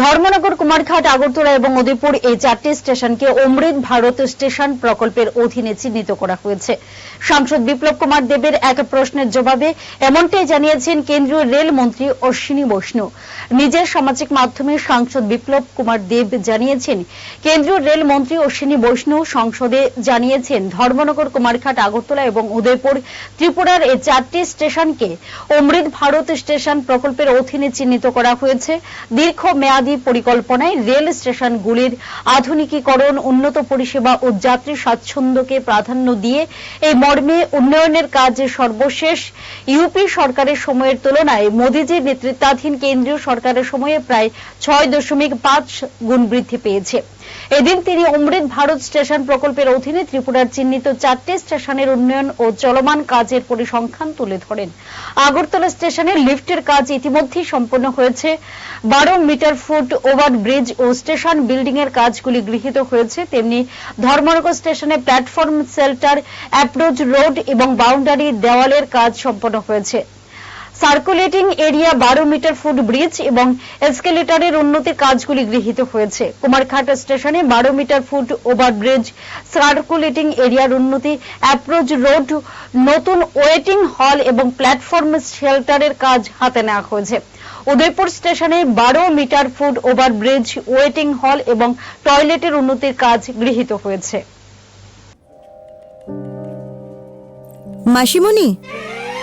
ধর্মনগর, কুমারঘাট, আগরতলা এবং উদয়পুর এই চারটি স্টেশনকে অমৃত ভারত স্টেশন প্রকল্পের অধীনে চিহ্নিত করা হয়েছে। সাংসদ বিপ্লব কুমার দেবের এক প্রশ্নের জবাবে এমনটাই জানিয়েছেন কেন্দ্রীয় রেল মন্ত্রী অশ্বিনী বৈষ্ণব। নিজের সামাজিক মাধ্যমে সাংসদ বিপ্লব কুমার দেব জানিয়েছেন, কেন্দ্রীয় রেল মন্ত্রী অশ্বিনী বৈষ্ণব সংসদে জানিয়েছেন, ধর্মনগর, কুমারঘাট, আগরতলা এবং উদয়পুর ত্রিপুরার এই চারটি স্টেশনকে অমৃত ভারত স্টেশন প্রকল্পের অধীনে চিহ্নিত করা হয়েছে। দীর্ঘ মেয়াদী পরিকল্পনায় রেল স্টেশনগুলির আধুনিকীকরণ, উন্নত পরিষেবা ও যাত্রী স্বাচ্ছন্দ্যকে প্রাধান্য দিয়ে এই মর্মে উন্নয়নের কাজ সর্বশেষ। ইউপি সরকারের সময়ের তুলনায় মোদীজির নেতৃত্বাধীন কেন্দ্রীয় সরকারের সময়ে প্রায় ছয় দশমিক পাঁচ গুণ বৃদ্ধি পেয়েছে। এদিন তিনি অমৃত ভারত স্টেশন প্রকল্পের অধীনে ত্রিপুরার চিহ্নিত চারটি স্টেশনের উন্নয়ন ও চলমান কাজের পরিসংখ্যান তুলে ধরেন। আগরতলা স্টেশনের লিফটের কাজ ইতিমধ্যেই সম্পন্ন হয়েছে। বারো মিটার ফুট ওভার ব্রিজ ও স্টেশন বিল্ডিং এর কাজগুলি গৃহীত হয়েছে। তেমনি ধর্মনগর স্টেশনে প্ল্যাটফর্ম সেল্টার অ্যাপ্রোচ, রোড এবং বাউন্ডারি দেওয়ালের কাজ সম্পন্ন হয়েছে। সার্কুলেটিং এরিয়া বারো মিটার ফুট ব্রিজ এবং এসকেলেটরের উন্নতির কাজগুলি গৃহীত হয়েছে। কুমারঘাট স্টেশনে বারো metre foot over bridge circulating এরিয়ার উন্নতি, অ্যাপ্রোচ রোড, নতুন ওয়েটিং হল এবং প্ল্যাটফর্ম শেল্টারের কাজ হাতে নেওয়া হয়েছে। উদয়পুর স্টেশনে বারো metre foot over bridge waiting hall এবং টয়লেটের উন্নতির কাজ গৃহীত হয়েছে। মাসিমণি